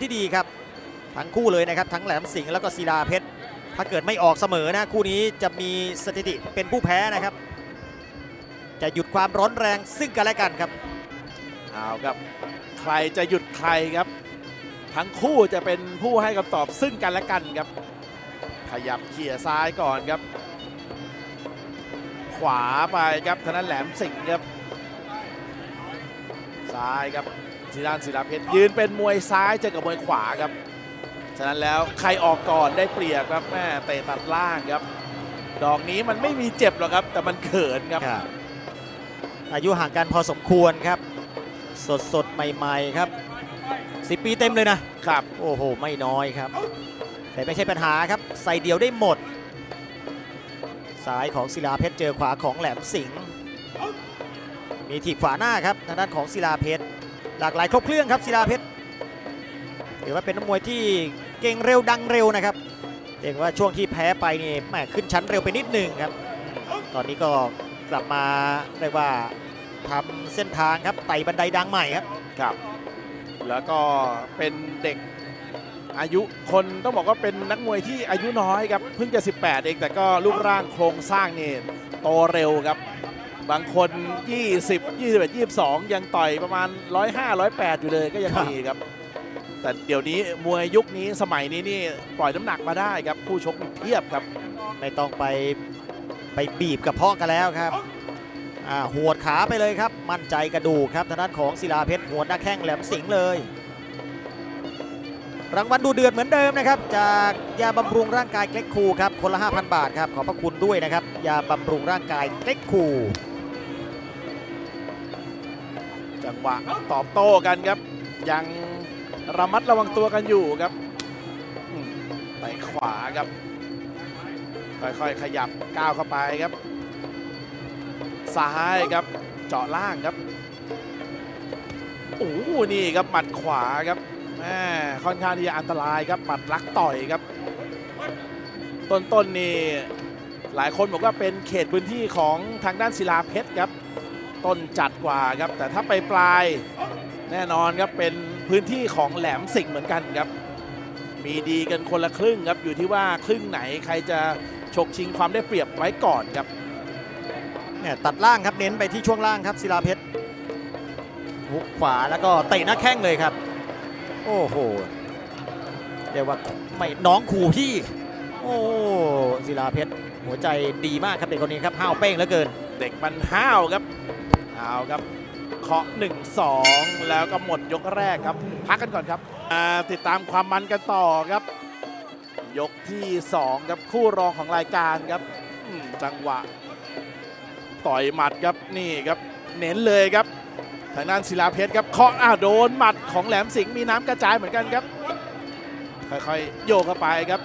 ที่ดีครับ ทั้งคู่เลยนะครับ ทั้งแหลมสิงห์แล้วก็ศิลาเพชร ถ้าเกิดไม่ออกเสมอนะ คู่นี้จะมีสถิติเป็นผู้แพ้นะครับ จะหยุดความร้อนแรงซึ่งกันและกันครับเอาครับ ใครจะหยุดใครครับ ทั้งคู่จะเป็นผู้ให้คำตอบซึ่งกันและกันครับ ขยับเขี่ยซ้ายก่อนครับ ขวาไปครับธนันแหลมสิงห์ครับซ้ายครับ ศิลานศิลาเพชรยืนเป็นมวยซ้ายเจอกับมวยขวาครับ ฉะนั้นแล้วใครออกก่อนได้เปรียบครับแม่เตะตัดล่างครับ ดอกนี้มันไม่มีเจ็บหรอกครับ แต่มันเขินครับครับอายุห่างกันพอสมควรครับ สดสดๆใหม่ๆครับสิปีเต็มเลยนะครับโอ้โหไม่น้อยครับ แต่ไม่ใช่ปัญหาครับ ใส่เดียวได้หมดซ้ายของศิลาเพชรเจอขวาของแหลมสิงห์มีถีบขวาหน้าครับทางด้านของศิลาเพชร หลากหลายครบเครื่องครับศิลาเพชรถือว่าเป็นนักมวยที่เก่งเร็วดังเร็วนะครับเรียกว่าช่วงที่แพ้ไปนี่แหมขึ้นชั้นเร็วไปนิดหนึ่งครับ ตอนนี้ก็กลับมาเรียกว่าทำเส้นทางครับไต่บันไดดังใหม่ครับครับ แล้วก็เป็นเด็กอายุคนต้องบอกว่าเป็นนักมวยที่อายุน้อยครับเพิ่งจะ 18 เองแต่ก็รูปร่างโครงสร้างนี่โตเร็วครับ บางคน 20 21 22 ยังต่อยประมาณ 105 108 อยู่เลยก็ยังมีครับ แต่เดี๋ยวนี้มวยยุคนี้สมัยนี้นี่ปล่อยน้ำหนักมาได้ครับ คู่ชกมีเพียบครับ ไม่ต้องไปไปบีบกระเพาะกันแล้วครับอ่าหัวดขาไปเลยครับ มั่นใจกระดูกครับทางด้านของศิลาเพชรหัวดหน้าแข้งแหลมสิงห์เลย รางวัลดูเดือดเหมือนเดิมนะครับ จากยาบำรุงร่างกายเกล็กคูครับคนละ 5,000 บาทครับขอบพระคุณด้วยนะครับยาบำรุงร่างกายเกล็กคู จังหวะตอบโต้กันครับ ยังระมัดระวังตัวกันอยู่ครับไปขวาครับ ค่อยๆขยับก้าวเข้าไปครับ ซ้ายครับ เจาะล่างครับโอ้โหนี่ครับหมัดขวาครับแม่ค่อนข้างที่จะอันตรายครับหมัดลักต่อยครับ ต้นๆนี่หลายคนบอกว่าเป็นเขตพื้นที่ของทางด้านศิลาเพชรครับ ต้นจัดกว่าครับ แต่ถ้าไปปลายแน่นอนครับเป็นพื้นที่ของแหลมสิงห์เหมือนกันครับ มีดีกันคนละครึ่งครับอยู่ที่ว่าครึ่งไหนใครจะฉกชิงความได้เปรียบไว้ก่อนครับเนี่ยตัดล่างครับเน้นไปที่ช่วงล่างครับศิลาเพชรหุกขวาแล้วก็เตะหน้าแข้งเลยครับ โอ้โหเรียกว่าไม่น้องขู่พี่ โอ้ศิลาเพชรหัวใจดีมากครับเด็กคนนี้ครับห้าวเป้งเหลือเกิน เด็กมันห้าวครับ เอาครับเคาะ1 2 แล้วก็หมดยกแรกครับ พักกันก่อนครับติดตามความมันกันต่อครับ ยกที่ 2 ครับคู่รองของรายการครับจังหวะ ต่อยหมัดครับนี่ครับ เน้นเลยครับ ทางด้านศิลาเพชรครับเคาะอ้าโดนหมัดของแหลมสิงห์มีน้ำกระจายเหมือนกันครับ ค่อยๆโยกเข้าไปครับ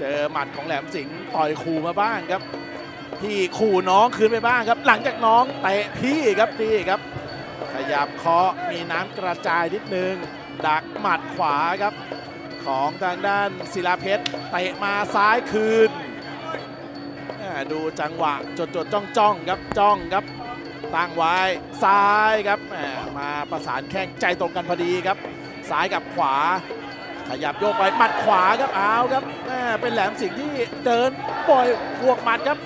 เจอหมัดของแหลมสิงห์ต่อยขู่มาบ้างครับ พี่ขู่น้องคืนไปบ้างครับ หลังจากน้องเตะพี่ครับนี่ครับขยับเคาะมีน้ำกระจายนิดนึง ดักหมัดขวาครับ ของทางด้านศิลาเพชรเตะมาซ้ายคืนอ่าดูจังหวะจดจดจ้องจ้องครับจ้องครับตั้งไว้ซ้ายครับมาประสานแข้งใจตรงกันพอดีครับ ซ้ายกับขวา ขยับโยกไปหมัดขวาครับเอาครับเป็นแหลมสิงที่เดินปล่อยบวกหมัดครับ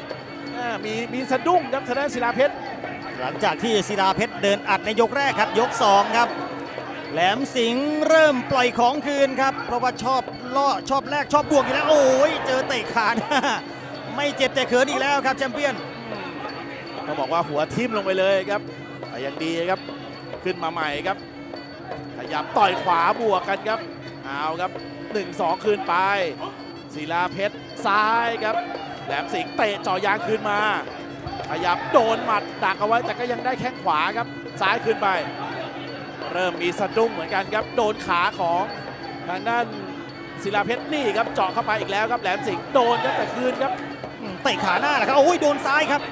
มมีมีสะดุ้งครับทางด้านศิลาเพชร หลังจากที่ศิลาเพชรเดินอัดในยกแรกครับยก 2 ครับ แหลมสิงห์เริ่มปล่อยของคืนครับ เพราะว่าชอบล่อชอบแรกชอบบวกอยู่แล้ว โอ้ยเจอเตะขาหน้าไม่เจ็บแต่เขินอีกแล้วครับแชมเปี้ยนต้องบอกว่าหัวทิ่มลงไปเลยครับแต่ยังดีครับขึ้นมาใหม่ครับขยับต่อยขวาบวกกันครับเอาครับ 1-2 คืนไปศิลาเพชรซ้ายครับแหลมสิงเตะจ่อยางคืนมา ขยับโดนหมัดดักเอาไว้แต่ก็ยังได้แข้งขวาครับ ซ้ายคืนไป เริ่มมีสะดุ้งเหมือนกันครับ โดนขาของทางด้านศิลาเพชรนี่ครับเจาะเข้าไปอีกแล้วครับแหลมสิงโดนครับแต่คืนครับเตะขาหน้านะครับโอ้ยโดนซ้ายครับ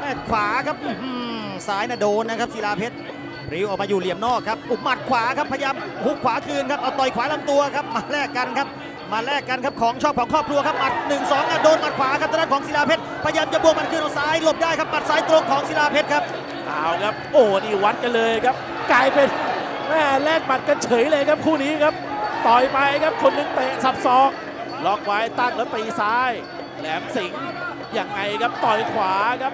แขวาครับซ้ายนะโดนนะครับศิลาเพชรริวออกมาอยู่เหลี่ยมนอกครับอุบหมัดขวาครับพยายามหุกขวาคืนครับเอาต่อยขวาลำตัวครับมาแลกกันครับ มาแลกกันครับของชอบของครอบครัวครับหมัด1 2อะโดนหมัดขวาครับทางด้านของศิลาเพชรพยายามจะบวกมัดคืนเอาซ้ายหลบได้ครับหมัดซ้ายตรงของศิลาเพชรครับเอาครับโอ้นี่วัดกันเลยครับกลายเป็นแม่แลกหมัดกันเฉยเลยครับคู่นี้ครับต่อยไปครับคนหนึงเตะสับศอกล็อกไว้ตั้งแล้วตีซ้าย แหลมสิงห์ยังไงครับต่อยขวาครับ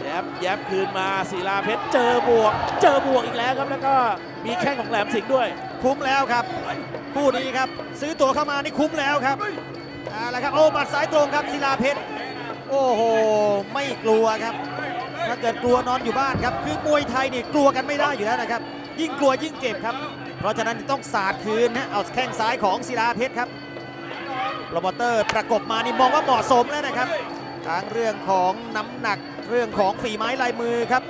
แยบแยบคืนมาศิลาเพชรเจอบวก เจอบวกอีกแล้วครับแล้วก็มีแข้งของแหลมสิงห์ด้วย คุ้มแล้วครับ คู่นี้ครับ ซื้อตั๋วเข้ามานี่คุ้มแล้วครับเอาละครับโอ้หมัดซ้ายตรงครับศิลาเพชรโอ้โห ไม่กลัวครับ ถ้าเกิดกลัวนอนอยู่บ้านครับ คือมวยไทยนี่กลัวกันไม่ได้อยู่แล้วนะครับ ยิ่งกลัวยิ่งเจ็บครับ เพราะฉะนั้นต้องสาดคืนนะเอาแข้งซ้ายของศิลาเพชรครับโรบอเตอร์ประกบมานี่มองว่าเหมาะสมแล้วนะครับทั้งเรื่องของน้ำหนักเรื่องของฝีไม้ลายมือครับ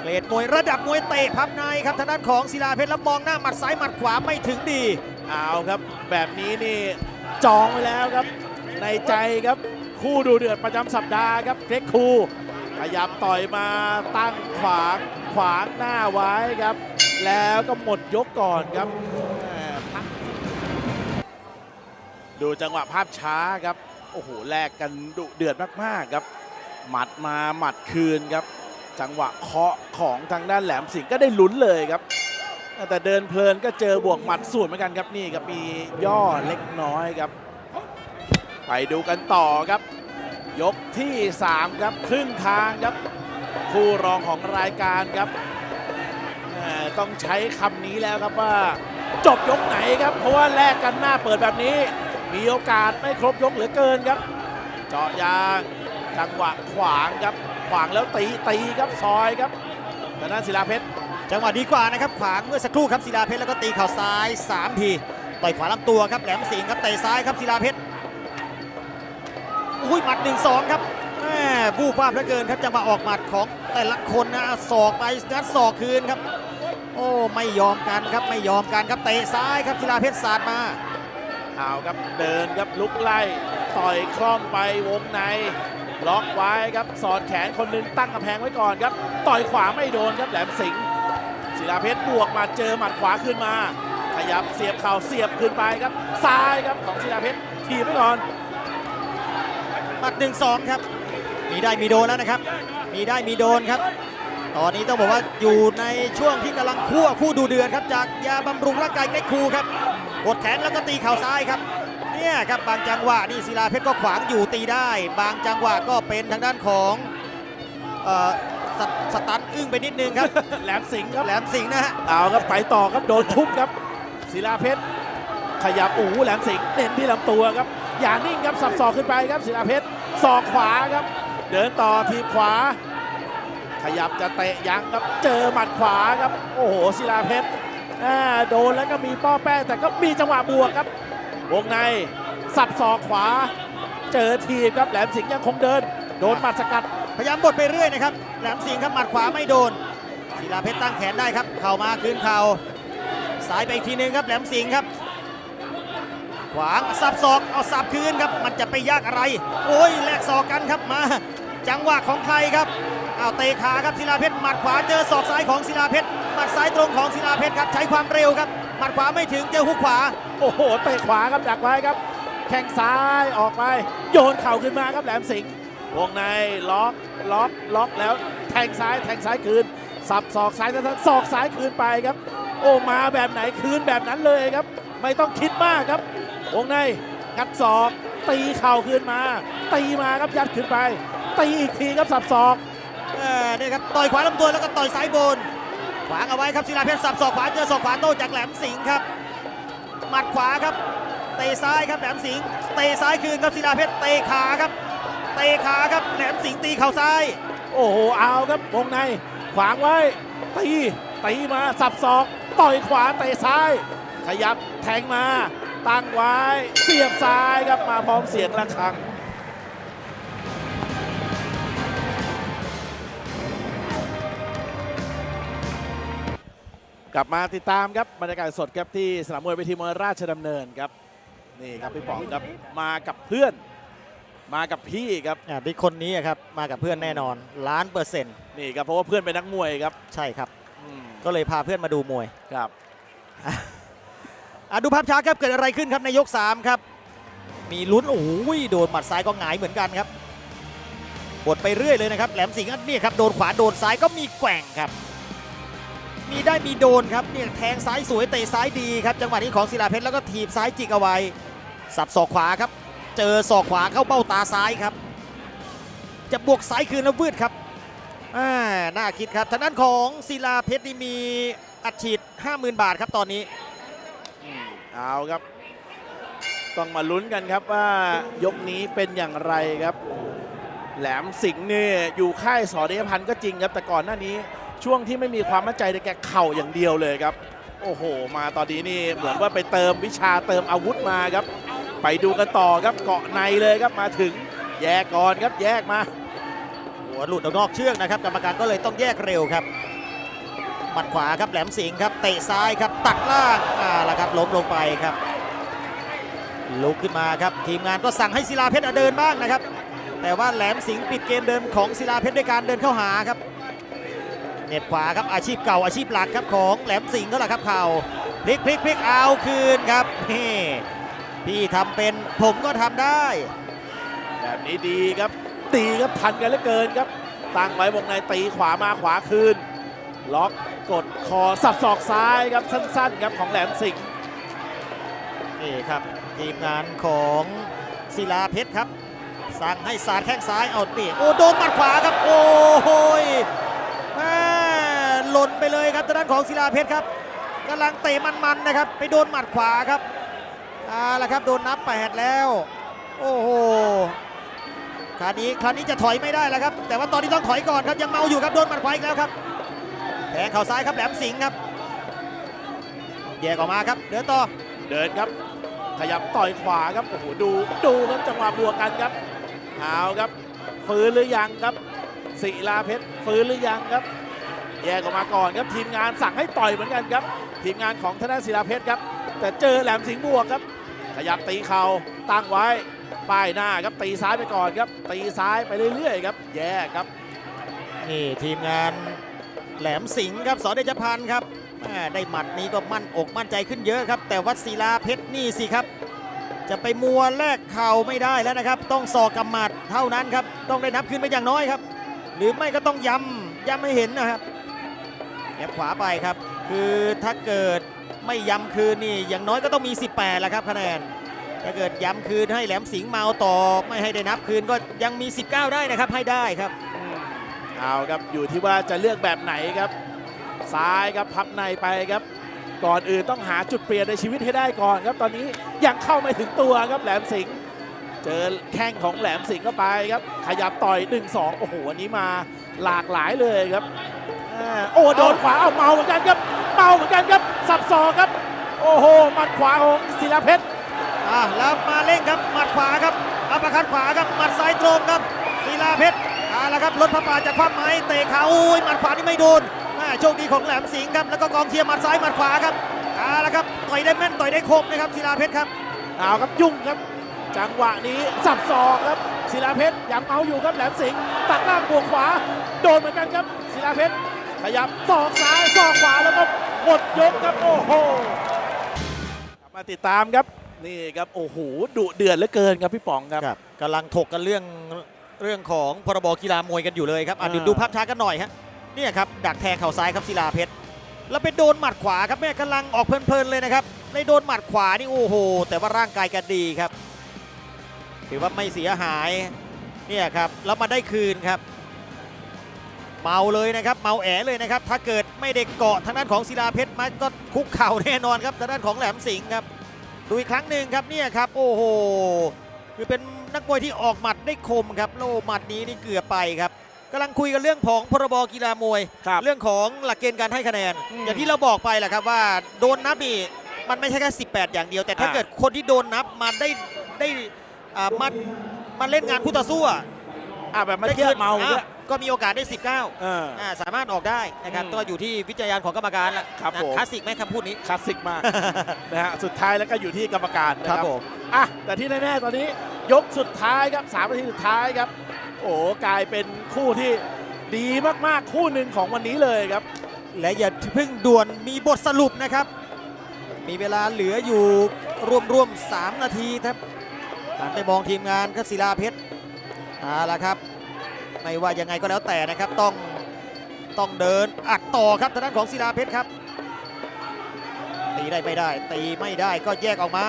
เกรดมวยระดับมวยเตะพับในครับทางด้านของศิลาเพชรแล้วมองหน้าหมัดซ้ายหมัดขวาไม่ถึงดีเอาครับ แบบนี้นี่จองไว้แล้วครับ ในใจครับคู่ดูเดือดประจำสัปดาห์ครับเกรกคูขยับต่อยมาตั้งขวางขวางหน้าไว้ครับ แล้วก็หมดยกก่อนครับ ดูจังหวะภาพช้าครับ โอ้โหแลกกันดุเดือดมาก ๆ ครับ หมัดมาหมัดคืนครับ จังหวะเคาะของทางด้านแหลมสิงห์ก็ได้ลุ้นเลยครับ แต่เดินเพลินก็เจอบวกหมัดสูตรเหมือนกันครับนี่ครับมีย่อเล็กน้อยครับ ไปดูกันต่อครับ ยกที่ 3 ครับครึ่งทางครับ คู่รองของรายการครับต้องใช้คำนี้แล้วครับว่าจบยกไหนครับ เพราะว่าแลกกันหน้าเปิดแบบนี้ มีโอกาสไม่ครบยกเหลือเกินครับ เจาะยางจังหวะขวางครับ ขวางแล้วตีตีครับซอยครับแต่นั้นศิลาเพชรจังหวะดีกว่านะครับขวางเมื่อสักครู่ครับศิลาเพชรแล้วก็ตีเข่าซ้าย 3 ทีต่อยขวาลำตัวครับแหลมสิงห์ครับเตะซ้ายครับศิลาเพชรอุ้ยหมัด 1 2 ครับแหม่ผู้ภาพเหลือเกินครับจะมาออกหมัดของแต่ละคนนะศอกไปงัดศอกคืนครับ โอ้ไม่ยอมกันครับไม่ยอมกันครับเตะซ้ายครับศิลาเพชรสาดมาเอาครับเดินครับลุกไล่ต่อยคล่อมไปวงใน ล็อกไว้ครับ สอดแขนคนนึงตั้งกำแพงไว้ก่อนครับ ต่อยขวาไม่โดนครับแหลมสิงห์ศิลาเพชรบวกมาเจอหมัดขวาขึ้นมา ขยับเสียบเข่าเสียบขึ้นไปครับ ซ้ายครับของศิลาเพชรทีไว้ก่อน หมัด1 2ครับ มีได้มีโดนแล้วนะครับ มีได้มีโดนครับ ตอนนี้ต้องบอกว่าอยู่ในช่วงที่กำลังคั่วคู่ดูเดือดครับ จากยาบำรุงร่างกายเล็กครูครับกดแขนแล้วก็ตีเข่าซ้ายครับ เนี่ยครับบางจังหวะนี่ศิลาเพชรก็ขวางอยู่ตีได้ บางจังหวะก็เป็นทางด้านของเอ่อสตสตันอึ้งไปนิดนึงครับ แหลมสิงห์ครับแหลมสิงห์นะฮะเอาครับไปต่อครับโดนทุบครับศิลาเพชรขยับอูแหลมสิงห์เน้นที่ลำตัวครับอย่านิ่งครับสับศอกขึ้นไปครับศิลาเพชรศอกขวาครับ เดินต่อทีบขวา ขยับจะเตะยังครับเจอหมัดขวาครับ โอ้โหศิลาเพชรอ่าโดนแล้วก็มีป้อแป้งแต่ก็มีจังหวะบวกครับ วงในสับศอกขวา เจอทีบครับแหลมสิงห์ยังคงเดิน โดนหมัดสกัด พยายามบดไปเรื่อยนะครับ แหลมสิงห์ครับหมัดขวาไม่โดนศิลาเพชรตั้งแขนได้ครับ เข่ามาคืนเข่าสายไปอีกทีนึงครับแหลมสิงห์ครับ ขวางสับศอกเอาสับคืนครับ มันจะไปยากอะไร โอ้ยแลกศอกกันครับมา จังหวะของใครครับเอาเตะขาครับศิลาเพชรหมัดขวาเจอศอกซ้ายของศิลาเพชรหมัดซ้ายตรงของศิลาเพชรครับใช้ความเร็วครับ มัดขวาไม่ถึงเจอหุกขวา โอ้โหเตะขวาครับดักไว้ครับ แข้งซ้ายออกไป โยนเข่าขึ้นมาครับแหลมสิงห์วงในล็อกล็อกล็อกแล้วแทงซ้ายแทงซ้ายคืน สับศอกซ้ายทั้งศอกซ้ายคืนไปครับ โอ้มาแบบไหนคืนแบบนั้นเลยครับ ไม่ต้องคิดมากครับ วงในงัดศอก ตีเข่าคืนมา ตีมาครับยัดขึ้นไป ตีอีกทีครับสับศอกเออเนี่ยครับต่อยขวาลำตัวแล้วก็ต่อยซ้ายบน วางเอาไว้ครับศิลาเพชรสับศอกขวาเจอศอกขวาโต้จากแหลมสิงห์ครับหมัดขวาครับเตะซ้ายครับแหลมสิงห์เตะซ้ายคืนครับศิลาเพชรเตะขาครับเตะขาครับแหลมสิงห์ตีเข่าซ้าย โอ้โหเอาครับวงในขวางไว้ตีตีมาสับศอกต่อยขวาเตะซ้าย ขยับแทงมา ตั้งไว้เสียบซ้ายครับมาพร้อมเสียงระฆัง กลับมาติดตามครับบรรยากาศสดครับที่สนามมวยเวทีมวยราชดำเนินครับนี่ครับพี่ป๋องครับมากับเพื่อน มากับพี่ครับอ่าบิ๊กคนนี้ครับมากับเพื่อนแน่นอนล้านเปอร์เซ็นต์นี่ครับเพราะว่าเพื่อนเป็นนักมวยครับใช่ครับอืมก็เลยพาเพื่อนมาดูมวยครับอะดูภาพช้าครับเกิดอะไรขึ้นครับในยก3ครับมีลุ้นโอ้ยโดนหมัดซ้ายก็หงายเหมือนกันครับบดไปเรื่อยเลยนะครับแหลมสิงห์นี่ครับโดนขวาโดนซ้ายก็มีแกว่งครับ มีได้มีโดนครับเนี่ยแทงซ้ายสวยเตะซ้ายดีครับจังหวะนี้ของศิลาเพชรแล้วก็ถีบซ้ายจิกเอาไว้ สับศอกขวาครับ เจอศอกขวาเข้าเบ้าตาซ้ายครับ จะบวกซ้ายคืนแล้ววืดครับอ่าน่าคิดครับทางด้านของศิลาเพชรนี่มีอัดฉีด50,000 บาทครับตอนนี้อืมเอาครับ ต้องมาลุ้นกันครับว่ายกนี้เป็นอย่างไรครับ แหลมสิงห์เนี่ยอยู่ค่ายสอเดชพันธ์ก็จริงครับแต่ก่อนหน้านี้ ช่วงที่ไม่มีความมั่นใจในแกเข่าอย่างเดียวเลยครับ โอ้โห มาตอนนี้นี่เหมือนว่าไปเติมวิชาเติมอาวุธมาครับ ไปดูกันต่อครับเกาะในเลยครับมาถึงแยกก่อนครับแยกมา หัวหลุดออกนอกเชือกนะครับกรรมการก็เลยต้องแยกเร็วครับหมัดขวาครับแหลมสิงครับเตะซ้ายครับตัดล่างอ่าละครับล้มลงไปครับลุกขึ้นมาครับทีมงานก็สั่งให้ศิลาเพชรเดินบ้างนะครับ แต่ว่าแหลมสิงห์ปิดเกมเดินของศิลาเพชรด้วยการเดินเข้าหาครับ เหน็บขวาครับอาชีพเก่าอาชีพหลักครับของแหลมสิงห์ก็แหละครับเข่าพลิกพลิกพลิกเอาคืนครับนี่พี่ทำเป็นผมก็ทำได้ แบบนี้ดีครับ ตีครับทันกันเหลือเกินครับตั้งไว้วงในตีขวามาขวาคืน ล็อกกดคอสับศอกซ้ายครับสั้นๆครับของแหลมสิงห์นี่ครับทีมงานของศิลาเพชรครับ สั่งให้สาดแข้งซ้ายเอาตีโอ้โดนหมัดขวาครับ โอ้โหยแม่ หล่นไปเลยครับทางด้านของศิลาเพชรครับกำลังเตะมันๆนะครับ ไปโดนหมัดขวาครับเอาละครับโดนนับแปดแล้ว โอ้โหคราวนี้คราวนี้จะถอยไม่ได้แล้วครับ แต่ว่าตอนนี้ต้องถอยก่อนครับยังเมาอยู่ครับโดนหมัดขวาอีกแล้วครับแทงเข่าซ้ายครับแหลมสิงห์ครับแยกออกมาครับ เดินต่อเดินครับ ขยับต่อยขวาครับโอ้โหดูดูครับจังหวะบวกกันครับเอาครับฟื้นหรือยังครับศิลาเพชรฟื้นหรือยังครับ แยกออกมาก่อนครับทีมงานสั่งให้ต่อยเหมือนกันครับ ทีมงานของธนาศิลาเพชรครับ แต่เจอแหลมสิงห์บวกครับ ขยับตีเข่าตั้งไว้ป้ายหน้าครับตีซ้ายไปก่อนครับ ตีซ้ายไปเรื่อยๆครับ แยกครับ นี่ทีมงานแหลมสิงห์ครับสอเดชพันธ์ครับได้หมัดนี้ก็มั่นอกมั่นใจขึ้นเยอะครับ แต่วัดศิลาเพชรนี่สิครับ จะไปมัวแลกเข่าไม่ได้แล้วนะครับ ต้องสอกกับหมัดเท่านั้นครับ ต้องได้นับขึ้นไปอย่างน้อยครับ หรือไม่ก็ต้องย้ำย้ำให้เห็นนะครับ แอบขวาไปครับ คือถ้าเกิดไม่ย้ำคืนนี่อย่างน้อยก็ต้องมี 18แล้วครับคะแนนถ้าเกิดย้ำคืนให้แหลมสิงห์เมาต่อไม่ให้ได้นับคืนก็ยังมี 19 ได้นะครับให้ได้ครับเอาครับอยู่ที่ว่าจะเลือกแบบไหนครับ ซ้ายครับพับในไปครับ ก่อนอื่นต้องหาจุดเปลี่ยนในชีวิตให้ได้ก่อนครับ ตอนนี้ยังเข้าไม่ถึงตัวครับแหลมสิงห์เจอแข้งของแหลมสิงห์เข้าไปครับ ขยับต่อย 1-2 โอ้โหวันนี้มาหลากหลายเลยครับ โอ้โดนขวาเอาเมาเหมือนกันครับเมาเหมือนกันครับสับศอกครับ โอ้โหหมัดขวาของศิลาเพชรอะแล้วมาเร่งครับหมัดขวาครับอัปเปอร์คัดขวาครับหมัดซ้ายตรงครับศิลาเพชรเอาละครับรถพระป่าจากความไม้เตะขาอุ้ยหมัดขวานี่ไม่โดนแม่โชคดีของแหลมสิงห์ครับแล้วก็กองเชียร์หมัดซ้ายหมัดขวาครับเอาละครับต่อยได้แม่นต่อยได้คมนะครับศิลาเพชรครับเอาครับยุ่งครับ จังหวะนี้สับศอกครับศิลาเพชรยังเอาอยู่ครับแหลมสิงห์ตัดล่างบวกขวา โดนเหมือนกันครับศิลาเพชร ขยับศอกซ้ายศอกขวาแล้วก็หมดยกครับโอ้โหมาติดตามครับนี่ครับโอ้โหดุเดือดเหลือเกินครับพี่ป๋องครับครับกำลังถกกันเรื่องเรื่องของพรบกีฬามวยกันอยู่เลยครับอะอ่าเดี๋ยวดูภาพช้ากันหน่อยฮะเนี่ยครับดักแทงเข่าซ้ายครับศิลาเพชรแล้วไปโดนหมัดขวาครับแม่กำลังออกเพลินๆเลยนะครับในโดนหมัดขวานี่โอ้โห แต่ว่าร่างกายแกันดีครับ ถือว่าไม่เสียหายเนี่ยครับแล้วมาได้คืนครับ เมาเลยนะครับ เมาแอเลยนะครับ ถ้าเกิดไม่ได้เกาะทางด้านของศิลาเพชรมาก็คุกเข่าแน่นอนครับทางด้านของแหลมสิงห์ครับ ดูอีกครั้งหนึ่งครับเนี่ยครับ โอ้โหคือเป็นนักมวยที่ออกหมัดได้คมครับ โลหมัดนี้นี่เกือบไปครับกำลังคุยกันเรื่องของพรบกีฬามวยครับเรื่องของหลักเกณฑ์การให้คะแนนอืมอย่างที่เราบอกไปแหละครับว่าโดนนับนี่มันไม่ใช่แค่ 18 อย่างเดียว แต่ถ้าอ่าเกิดคนที่โดนนับมาได้ได้อ่ามันมาเล่นงานคู่ต่อสู้อะอะแบบมาได้เที่ยวกินเมาอะเนี่ย ก็มีโอกาสได้ 19เอออ่าสามารถออกได้นะครับอืมก็อยู่ที่วิจารณญาณของกรรมการละครับนะผม คลาสสิกไหมคำพูดนี้ คลาสสิกมาก นะฮะสุดท้ายแล้วก็อยู่ที่กรรมการนะคครัรับบผม อะแต่ที่แน่ๆตอนนี้ยกสุดท้ายครับสามนาทีสุดท้ายครับ โอ้กลายเป็นคู่ที่ดีมากๆคู่หนึ่งของวันนี้เลยครับ และอย่าเพิ่งด่วนมีบทสรุปนะครับ มีเวลาเหลืออยู่รวมๆ3นาทีครับหันไปมองทีมงานก็ศิลาเพชรเอาละครับ ไม่ว่ายังไงก็แล้วแต่นะครับต้องต้องเดินอัดต่อครับทางด้านของศิลาเพชรครับ ตีได้ไม่ได้ ตีไม่ได้ก็แยกออกมา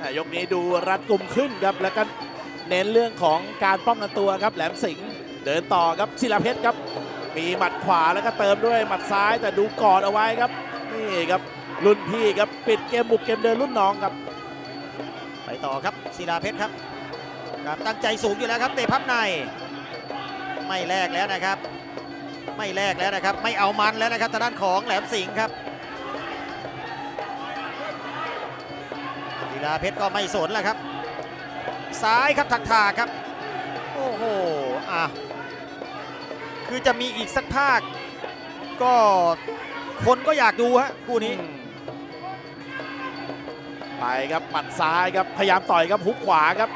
อะยกนี้ดูรัดกุมขึ้นครับแล้วก็เน้นเรื่องของการป้องกันตัวครับแหลมสิงห์เดินต่อครับศิลาเพชรครับ มีหมัดขวาแล้วก็เติมด้วยหมัดซ้ายแต่ดูกอดเอาไว้ครับนี่ครับรุ่นพี่ครับปิดเกมบุกเกมเดินรุ่นน้องครับ ไปต่อครับศิลาเพชรครับครับตั้งใจสูงอยู่แล้วครับเตะพับใน ไม่แลกแล้วนะครับ ไม่แลกแล้วนะครับ ไม่เอามันแล้วนะครับทางด้านของแหลมสิงห์ครับศิลาเพชรก็ไม่สนแล้วครับ ซ้ายครับถักถาครับ โอ้โหอะคือจะมีอีกสักภาค ก็คนก็อยากดูฮะคู่นี้ไปครับหมัดซ้ายครับพยายามต่อยครับฮุกขวาครับ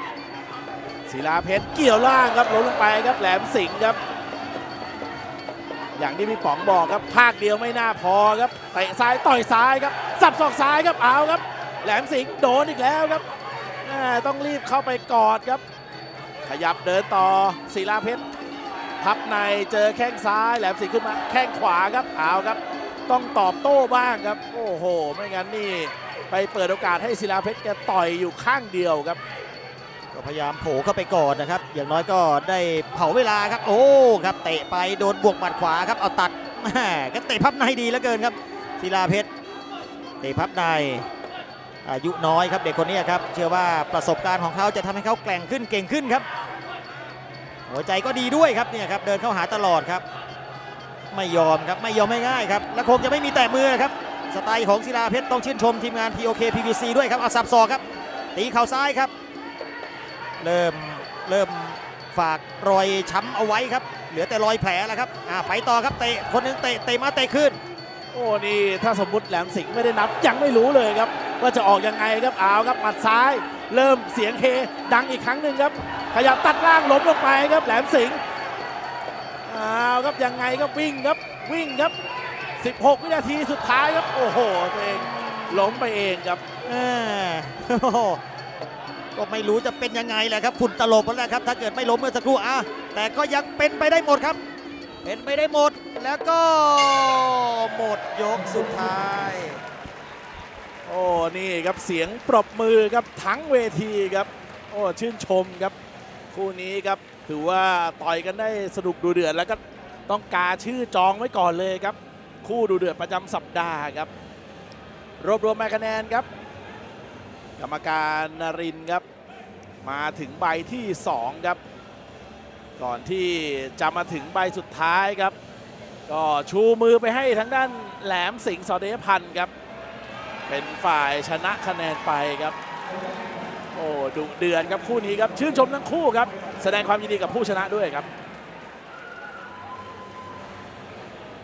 ศิลาเพชรเกี่ยวล่างครับล้มลงไปครับแหลมสิงครับ อย่างที่พี่ป๋องบอกครับภาคเดียวไม่น่าพอครับเตะซ้ายต่อยซ้ายครับสับศอกซ้ายครับเอาครับ แหลมสิงโดนอีกแล้วครับต้องรีบเข้าไปกอดครับ ขยับเดินต่อศิลาเพชรพับในเจอแข้งซ้ายแหลมสิงขึ้นมาแข้งขวาครับเอาครับ ต้องตอบโต้บ้างครับ โอ้โห ไม่งั้นนี่ ไปเปิดโอกาสให้ศิลาเพชรแกต่อยอยู่ข้างเดียวครับ ก็พยายามโผล่เข้าไปก่อนนะครับ อย่างน้อยก็ได้เผาเวลาครับ โอ้ครับเตะไปโดนบวกหมัดขวาครับเอาตัดแม่ก็เตะพับในดีเหลือเกินครับศิลาเพชรเตะพับในอายุน้อยครับเด็กคนนี้ครับเชื่อว่าประสบการณ์ของเขาจะทำให้เขาแกร่งขึ้นเก่งขึ้นครับ หัวใจก็ดีด้วยครับเนี่ยครับเดินเข้าหาตลอดครับไม่ยอมครับไม่ยอมไม่ง่ายครับและคงจะไม่มีแตะมือครับสไตล์ของศิลาเพชรต้องชื่นชมทีมงาน TOK PVC ด้วยครับเอาสับศอกครับตีเข่าซ้ายครับ เริ่มเริ่มฝากรอยช้ำเอาไว้ครับ เหลือแต่รอยแผลแล้วครับอ่าไปต่อครับเตะคนหนึงเตะเตะมาเตะขึ้น โอ้นี่ถ้าสมมุติแหลมสิงห์ไม่ได้นับยังไม่รู้เลยครับ ว่าจะออกยังไงครับเอาครับหมัดซ้าย เริ่มเสียงเฮดังอีกครั้งหนึ่งครับ ขยับตัดล่างล้มลงไปครับแหลมสิงห์เอาครับยังไงก็วิ่งครับวิ่งครับ 16 วินาทีสุดท้ายครับ โอ้โหตัวเองล้มไปเองครับแหม่โอ้โห ก็ไม่รู้จะเป็นยังไงแหละครับฝุ่นตลบแล้วครับ ถ้าเกิดไม่ล้มเมื่อสักครู่อะแต่ก็ยังเป็นไปได้หมดครับ เป็นไปได้หมดแล้วก็หมดยกสุดท้าย โอ้นี่ครับเสียงปรบมือครับทั้งเวทีครับ โอ้ชื่นชมครับ คู่นี้ครับถือว่าต่อยกันได้สนุกดูเดือดแล้วก็ต้องกาชื่อจองไว้ก่อนเลยครับ คู่ดูเดือดประจำสัปดาห์ครับ รวบรวมมาคะแนนครับ กรรมการนรินครับ มาถึงใบที่ 2 ครับ ก่อนที่จะมาถึงใบสุดท้ายครับ ก็ชูมือไปให้ทางด้านแหลมสิงห์สเดชพันธ์ครับ เป็นฝ่ายชนะคะแนนไปครับ โอ้ดุเดือนครับคู่นี้ครับ ชื่นชมทั้งคู่ครับ แสดงความยินดีกับผู้ชนะด้วยครับ